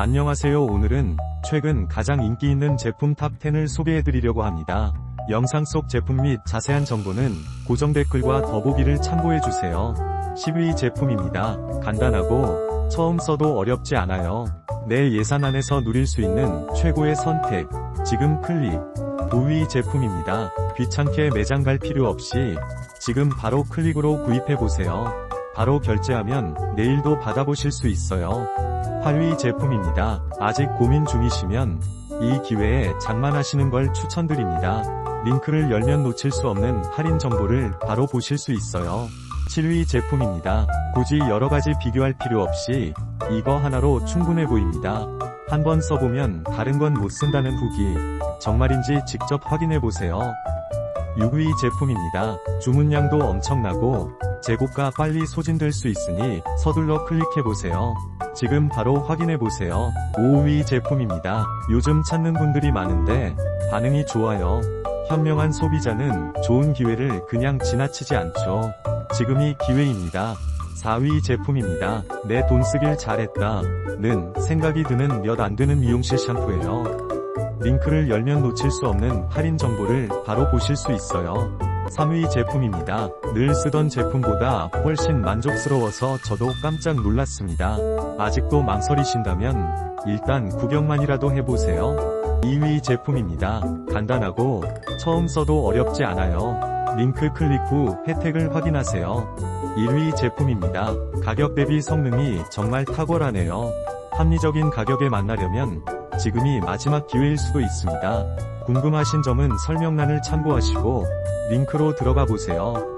안녕하세요 오늘은 최근 가장 인기 있는 제품 탑10을 소개해드리려고 합니다. 영상 속 제품 및 자세한 정보는 고정 댓글과 더보기를 참고해주세요. 10위 제품입니다. 간단하고 처음 써도 어렵지 않아요. 내 예산 안에서 누릴 수 있는 최고의 선택. 지금 클릭. 5위 제품입니다. 귀찮게 매장 갈 필요 없이 지금 바로 클릭으로 구입해보세요. 바로 결제하면 내일도 받아보실 수 있어요. 8위 제품입니다. 아직 고민 중이시면 이 기회에 장만하시는 걸 추천드립니다. 링크를 열면 놓칠 수 없는 할인 정보를 바로 보실 수 있어요. 7위 제품입니다. 굳이 여러가지 비교할 필요 없이 이거 하나로 충분해 보입니다. 한번 써보면 다른 건 못 쓴다는 후기 정말인지 직접 확인해 보세요. 6위 제품입니다. 주문량도 엄청나고 재고가 빨리 소진될 수 있으니 서둘러 클릭해보세요. 지금 바로 확인해보세요. 5위 제품입니다. 요즘 찾는 분들이 많은데 반응이 좋아요. 현명한 소비자는 좋은 기회를 그냥 지나치지 않죠. 지금이 기회입니다. 4위 제품입니다. 내 돈 쓰길 잘했다. 는 생각이 드는 몇 안 되는 미용실 샴푸예요. 링크를 열면 놓칠 수 없는 할인 정보를 바로 보실 수 있어요. 3위 제품입니다. 늘 쓰던 제품보다 훨씬 만족스러워서 저도 깜짝 놀랐습니다. 아직도 망설이신다면 일단 구경만이라도 해보세요. 2위 제품입니다. 간단하고 처음 써도 어렵지 않아요. 링크 클릭 후 혜택을 확인하세요. 1위 제품입니다. 가격 대비 성능이 정말 탁월하네요. 합리적인 가격에 만나려면 지금이 마지막 기회일 수도 있습니다. 궁금하신 점은 설명란을 참고하시고 링크로 들어가 보세요.